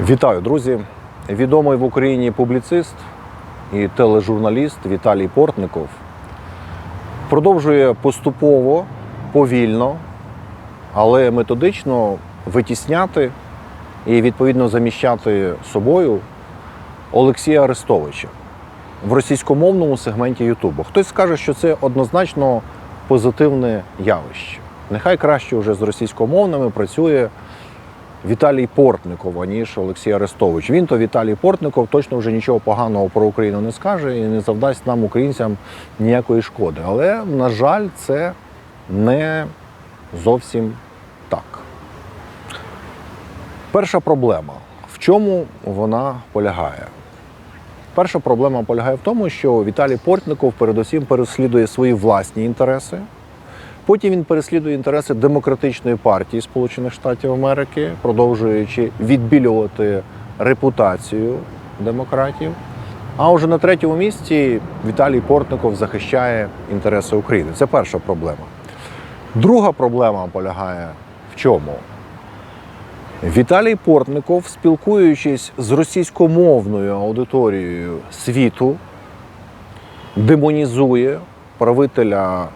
Вітаю, друзі! Відомий в Україні публіцист і тележурналіст Віталій Портников продовжує поступово, повільно, але методично витісняти і відповідно заміщати собою Олексія Арестовича в російськомовному сегменті Ютубу. Хтось скаже, що це однозначно позитивне явище. Нехай краще вже з російськомовними працює Віталій Портников, аніж Олексій Арестович. Він то Віталій Портников точно вже нічого поганого про Україну не скаже і не завдасть нам, українцям, ніякої шкоди. Але, на жаль, це не зовсім так. Перша проблема. В чому вона полягає? Перша проблема полягає в тому, що Віталій Портников передусім переслідує свої власні інтереси. Потім він переслідує інтереси демократичної партії Сполучених Штатів Америки, продовжуючи відбілювати репутацію демократів. А вже на третьому місці Віталій Портников захищає інтереси України. Це перша проблема. Друга проблема полягає в чому? Віталій Портников, спілкуючись з російськомовною аудиторією світу, демонізує правителя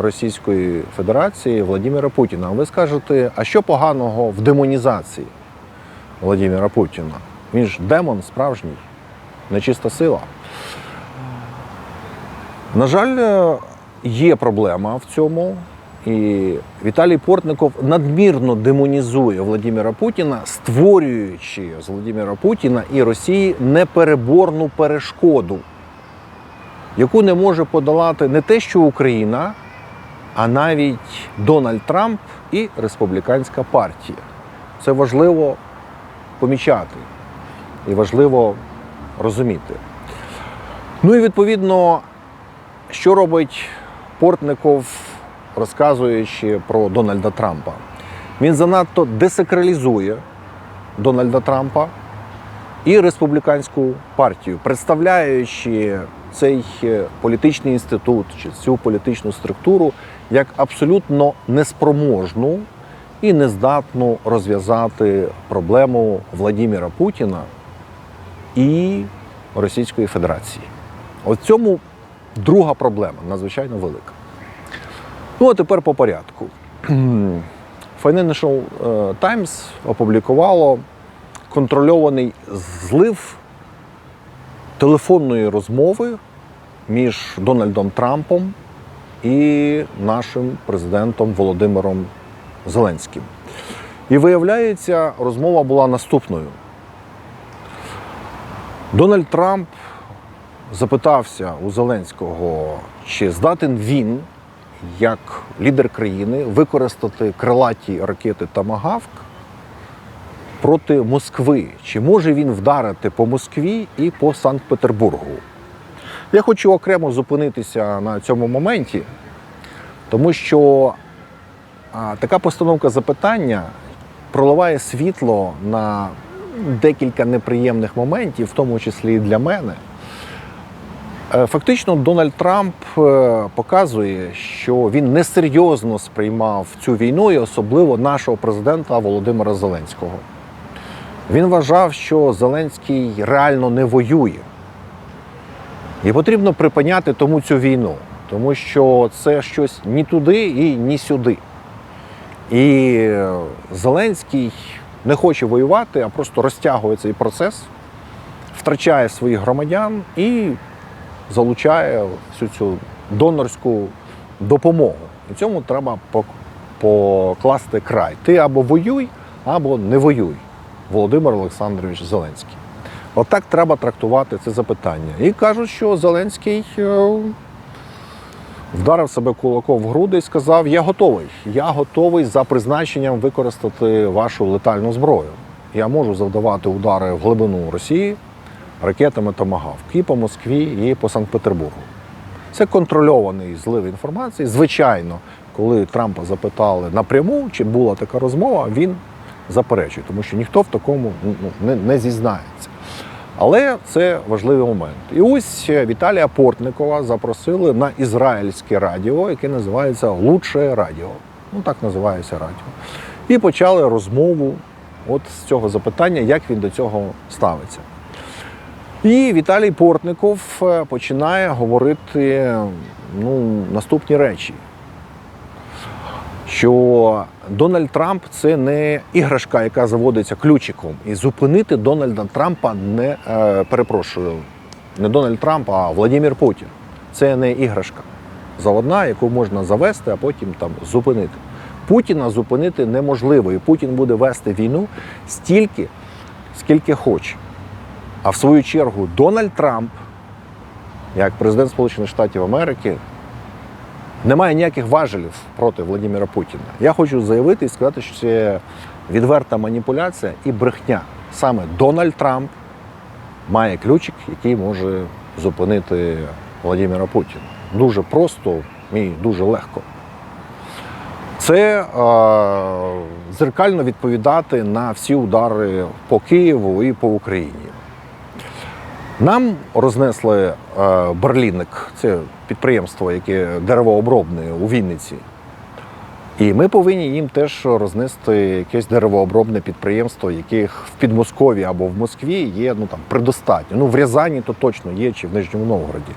Російської Федерації Владимира Путіна. Ви скажете, а що поганого в демонізації Владимира Путіна? Він ж демон справжній, нечиста сила. На жаль, е, є проблема в цьому. І Віталій Портников надмірно демонізує Владимира Путіна, створюючи з Владимира Путіна і Росії непереборну перешкоду, яку не може подолати не те, що Україна, а навіть Дональд Трамп і республіканська партія. Це важливо помічати і важливо розуміти. Ну і відповідно, що робить Портников, розказуючи про Дональда Трампа? Він занадто десакралізує Дональда Трампа і республіканську партію, представляючи цей е, політичний інститут чи цю політичну структуру як абсолютно неспроможну і нездатну розв'язати проблему Владимира Путіна і Російської Федерації. От цьому друга проблема надзвичайно велика. Ну а тепер по порядку. Financial е, Times опублікувало контрольований злив телефонної розмови між Дональдом Трампом і нашим президентом Володимиром Зеленським. І виявляється, розмова була наступною. Дональд Трамп запитався у Зеленського, чи здатен він, як лідер країни, використати крилаті ракети Тамагавк проти Москви. Чи може він вдарити по Москві і по Санкт-Петербургу? Я хочу окремо зупинитися на цьому моменті, тому що а, така постановка запитання проливає світло на декілька неприємних моментів, в тому числі і для мене. Е, Фактично, Дональд Трамп е, показує, що він несерйозно сприймав цю війну, і особливо нашого президента Володимира Зеленського. Він вважав, що Зеленський реально не воює. І потрібно припиняти тому цю війну, тому що це щось ні туди і ні сюди. І е, Зеленський не хоче воювати, а просто розтягує цей процес, втрачає своїх громадян і залучає всю цю донорську допомогу. І цьому треба покласти край. Ти або воюй, або не воюй, Володимир Олександрович Зеленський. Отак треба трактувати це запитання. І кажуть, що Зеленський е, вдарив себе кулаком в груди і сказав: Я готовий. Я готовий за призначенням використати вашу летальну зброю. Я можу завдавати удари в глибину Росії ракетами Томагавк і по Москві, і по Санкт-Петербургу. Це контрольований злив інформації. Звичайно, коли Трампа запитали напряму, чи була така розмова, він заперечує, тому що ніхто в такому ну, не, не зізнається. Але це важливий момент. І ось Віталія Портникова запросили на ізраїльське радіо, яке називається Лучше Радіо. Ну так називається радіо. І почали розмову от з цього запитання, як він до цього ставиться. І Віталій Портников е, починає говорити ну, наступні речі. Що Дональд Трамп це не іграшка, яка заводиться ключиком. І зупинити Дональда Трампа не е, перепрошую, не Дональд Трамп, а Владимир Путін. Це не іграшка заводна, яку можна завести, а потім там зупинити. Путіна зупинити неможливо, і Путін буде вести війну стільки, скільки хоче. А в свою чергу Дональд Трамп, як президент Сполучених Штатів Америки, не має ніяких важелів проти Владимира Путіна. Я хочу заявити і сказати, що це відверта маніпуляція і брехня. Саме Дональд Трамп має ключик, який може зупинити Владимира Путіна. Дуже просто і дуже легко. Це е, зеркально відповідати на всі удари по Києву і по Україні. Нам рознесли е, Берлінник, це підприємство, яке деревообробне у Вінниці. І ми повинні їм теж рознести якесь деревообробне підприємство, яких в Підмосков'ї або в Москві є ну, там, предостатньо. Ну, в Рязані то точно є, чи в Нижньому Новгороді.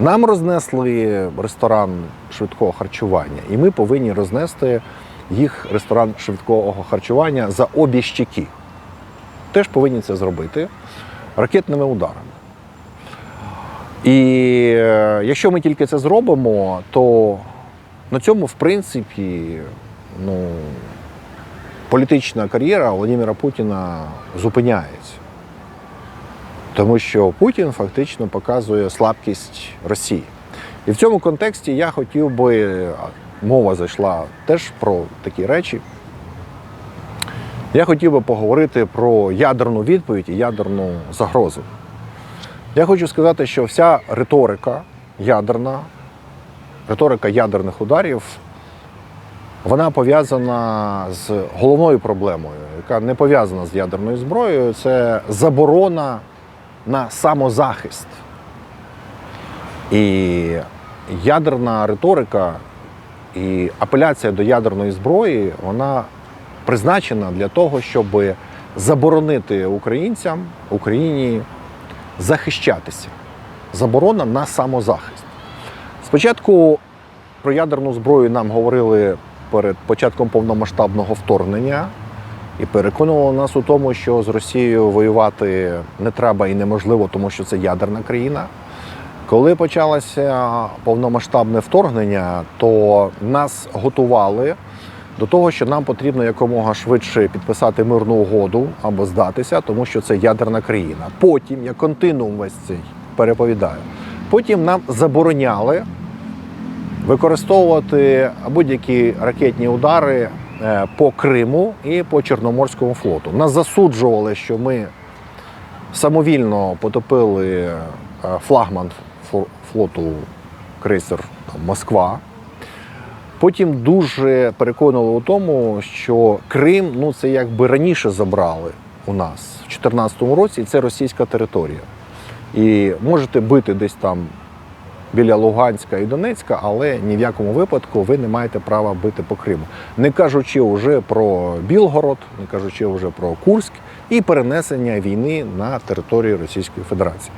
Нам рознесли ресторан швидкого харчування, і ми повинні рознести їх ресторан швидкого харчування за обі щеки. Теж повинні це зробити ракетними ударами. І е, якщо ми тільки це зробимо, то на цьому, в принципі, ну, політична кар'єра Володимира Путіна зупиняється. Тому що Путін фактично показує слабкість Росії. І в цьому контексті я хотів би, мова зайшла теж про такі речі. Я хотів би поговорити про ядерну відповідь і ядерну загрозу. Я хочу сказати, що вся риторика ядерна, риторика ядерних ударів, вона пов'язана з головною проблемою, яка не пов'язана з ядерною зброєю, це заборона на самозахист. І ядерна риторика і апеляція до ядерної зброї, вона призначена для того, щоб заборонити українцям, Україні захищатися. Заборона на самозахист. Спочатку про ядерну зброю нам говорили перед початком повномасштабного вторгнення і переконували нас у тому, що з Росією воювати не треба і неможливо, тому що це ядерна країна. Коли почалося повномасштабне вторгнення, то нас готували до того, що нам потрібно якомога швидше підписати мирну угоду або здатися, тому що це ядерна країна. Потім, я континуум весь цей переповідаю, потім нам забороняли використовувати будь-які ракетні удари е, по Криму і по Чорноморському флоту. Нас засуджували, що ми самовільно потопили е, флагман флоту крейсер Москва. Потім дуже переконували у тому, що Крим ну це якби раніше забрали у нас в 2014 році, і це російська територія. І можете бити десь там біля Луганська і Донецька, але ні в якому випадку ви не маєте права бити по Криму. Не кажучи вже про Білгород, не кажучи вже про Курськ і перенесення війни на територію Російської Федерації.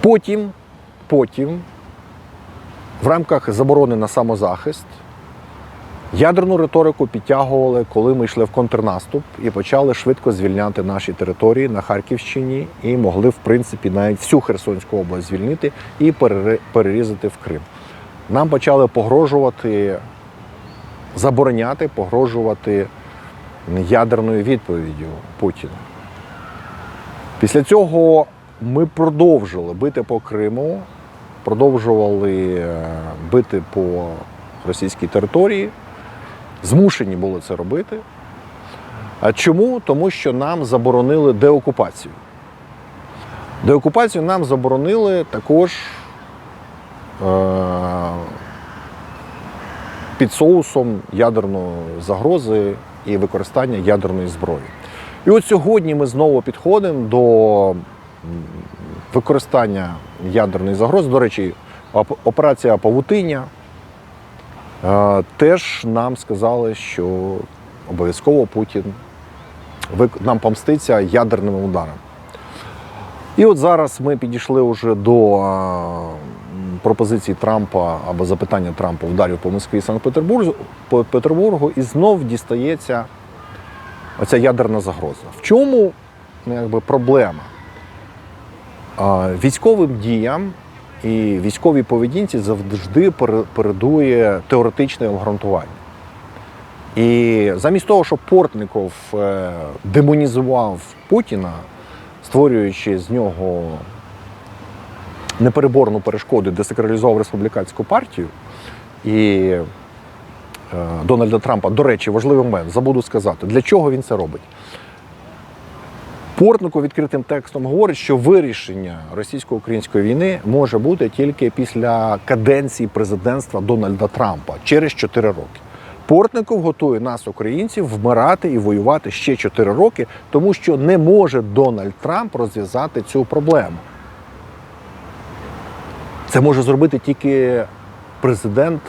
Потім, потім в рамках заборони на самозахист ядерну риторику підтягували, коли ми йшли в контрнаступ і почали швидко звільняти наші території на Харківщині і могли, в принципі, навіть всю Херсонську область звільнити і перерізати в Крим. Нам почали погрожувати, забороняти, погрожувати ядерною відповіддю Путіна. Після цього ми продовжили бити по Криму, продовжували е, бити по російській території. Змушені були це робити. А чому? Тому що нам заборонили деокупацію. Деокупацію нам заборонили також е- під соусом ядерної загрози і використання ядерної зброї. І от сьогодні ми знову підходимо до використання ядерної загрози. До речі, операція Павутиння е, теж нам сказали, що обов'язково Путін нам помститься ядерними ударами. І от зараз ми підійшли вже до е, пропозиції Трампа або запитання Трампа ударів по Москві і Санкт-Петербургу, по Петербургу, і знов дістається оця ядерна загроза. В чому ну, якби, проблема? Військовим діям і військовій поведінці завжди передує теоретичне обґрунтування. І замість того, щоб Портников е, демонізував Путіна, створюючи з нього непереборну перешкоду, десакралізував республіканську партію і е, Дональда Трампа, до речі, важливий момент, забуду сказати, для чого він це робить. Портнику відкритим текстом говорить, що вирішення російсько-української війни може бути тільки після каденції президентства Дональда Трампа через 4 роки. Портников готує нас, українців, вмирати і воювати ще 4 роки, тому що не може Дональд Трамп розв'язати цю проблему. Це може зробити тільки президент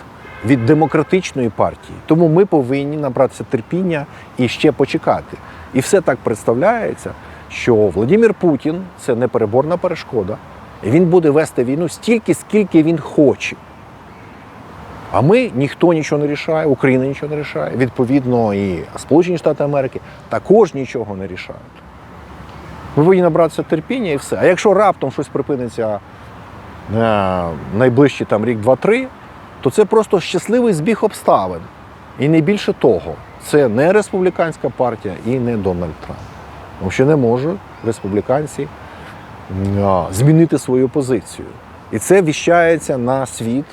від демократичної партії. Тому ми повинні набратися терпіння і ще почекати. І все так представляється, що Владимир Путін це непереборна перешкода. І він буде вести війну стільки, скільки він хоче. А ми ніхто нічого не рішає, Україна нічого не рішає. Відповідно, і Сполучені Штати Америки також нічого не рішають. Ми повинні набратися терпіння і все. А якщо раптом щось припиниться е, найближчі там рік, два-три, то це просто щасливий збіг обставин. І не більше того, це не республіканська партія і не Дональд Трамп. Тому що не можуть республіканці змінити свою позицію. І це віщається на світ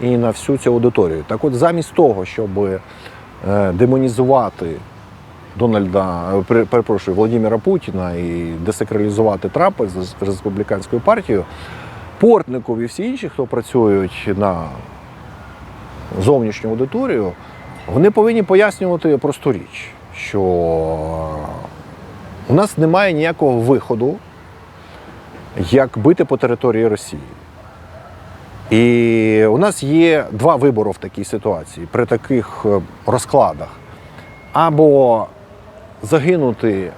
і на всю цю аудиторію. Так от, замість того, щоб е, демонізувати Дональда, е, перепрошую, Володимира Путіна і десакралізувати Трампа з республіканською партією, Портников і всі інші, хто працюють на зовнішню аудиторію, вони повинні пояснювати просту річ, що у нас немає ніякого виходу, як бити по території Росії. І у нас є два вибори в такій ситуації, при таких е, розкладах. Або загинути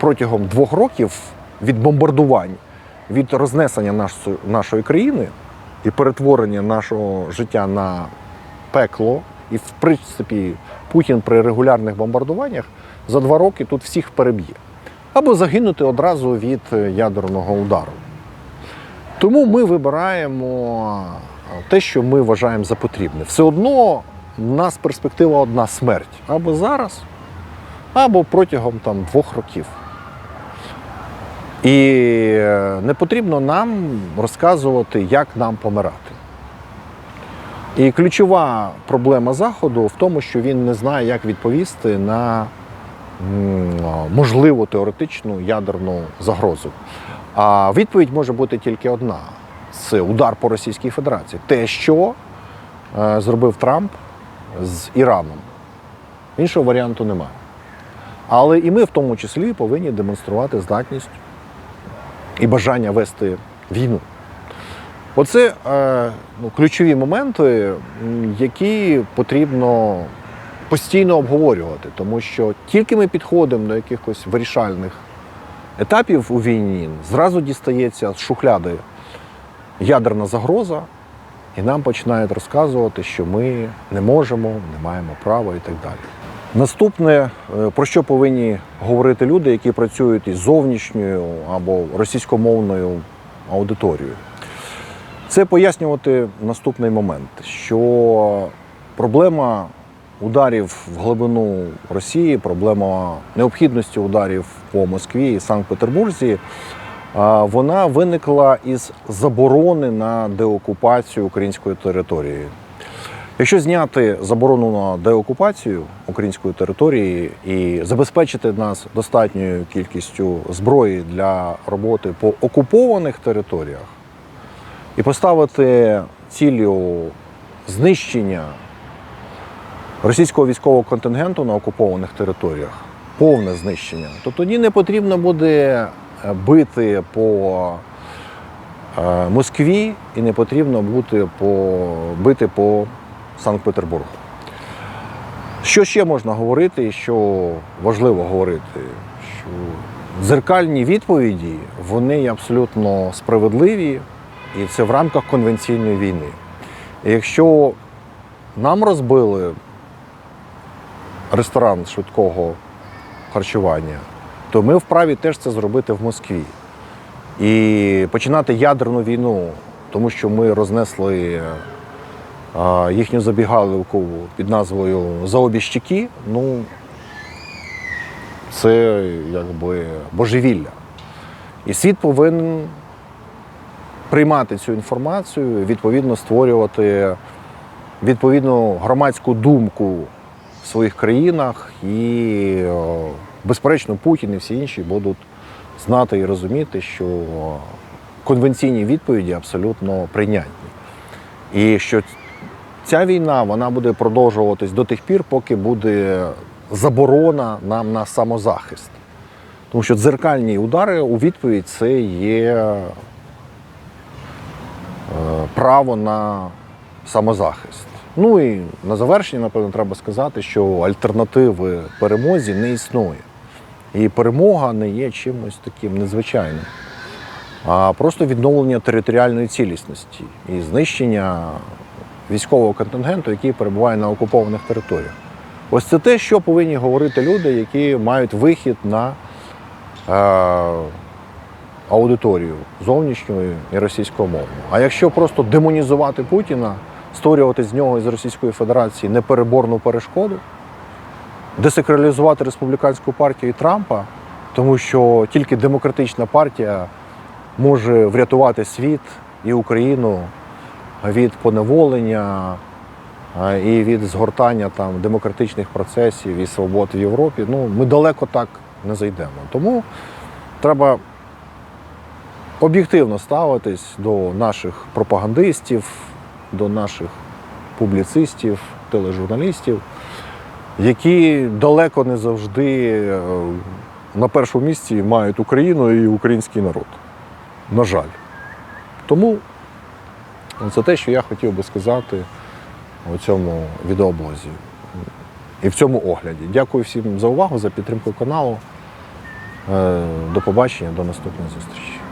протягом двох років від бомбардувань, від рознесення нашої, нашої країни і перетворення нашого життя на пекло. І, в принципі, Путін при регулярних бомбардуваннях за два роки тут всіх переб'є. Або загинути одразу від е, ядерного удару. Тому ми вибираємо те, що ми вважаємо за потрібне. Все одно в нас перспектива одна смерть. Або зараз, або протягом там, двох років. І е, не потрібно нам розказувати, як нам помирати. І ключова проблема Заходу в тому, що він не знає, як відповісти на можливу теоретичну ядерну загрозу. А відповідь може бути тільки одна: це удар по Російській Федерації. Те, що е, зробив Трамп з Іраном. Іншого варіанту немає. Але і ми в тому числі повинні демонструвати здатність і бажання вести війну. Оце е, ну, ключові моменти, які потрібно постійно обговорювати, тому що тільки ми підходимо до якихось вирішальних етапів у війні, зразу дістається з шухляди ядерна загроза, і нам починають розказувати, що ми не можемо, не маємо права і так далі. Наступне, е, про що повинні говорити люди, які працюють із зовнішньою або російськомовною аудиторією, це пояснювати наступний момент, що проблема ударів в глибину Росії, проблема необхідності ударів по Москві і Санкт-Петербурзі, вона виникла із заборони на деокупацію української території. Якщо зняти заборону на деокупацію української території і забезпечити нас достатньою кількістю зброї для роботи по окупованих територіях, і поставити ціллю знищення російського військового контингенту на окупованих територіях, повне знищення, то тоді не потрібно буде е, бити по е, Москві і не потрібно бути по, бити по Санкт-Петербургу. Що ще можна говорити, і що важливо говорити? Що дзеркальні відповіді вони абсолютно справедливі, і це в рамках конвенційної війни. І якщо нам розбили ресторан швидкого харчування, то ми вправі теж це зробити в Москві. І починати ядерну війну, тому що ми рознесли їхню забігалівку під назвою За обі щеки, ну це якби божевілля. І світ повинен приймати цю інформацію, відповідно створювати відповідну громадську думку в своїх країнах, і, безперечно, Путін і всі інші будуть знати і розуміти, що конвенційні відповіді абсолютно прийнятні. І що ця війна вона буде продовжуватись до тих пір, поки буде заборона нам на самозахист. Тому що дзеркальні удари у відповідь це є е, право на самозахист. Ну і на завершення, напевно, треба сказати, що альтернативи перемозі не існує. І перемога не є чимось таким незвичайним, а просто відновлення територіальної цілісності і знищення військового контингенту, який перебуває на окупованих територіях. Ось це те, що повинні говорити люди, які мають вихід на е, аудиторію зовнішньої і російськомовну. А якщо просто демонізувати Путіна, створювати з нього із Російської Федерації непереборну перешкоду, десакралізувати республіканську партію і Трампа, тому що тільки демократична партія може врятувати світ і Україну від поневолення і від згортання там демократичних процесів і свобод в Європі. Ну, ми далеко так не зайдемо. Тому треба об'єктивно ставитись до наших пропагандистів, до наших публіцистів, тележурналістів, які далеко не завжди е, на першому місці мають Україну і український народ. На жаль. Тому це те, що я хотів би сказати у цьому відеоблозі і в цьому огляді. Дякую всім за увагу, за підтримку каналу. Е, До побачення, до наступної зустрічі.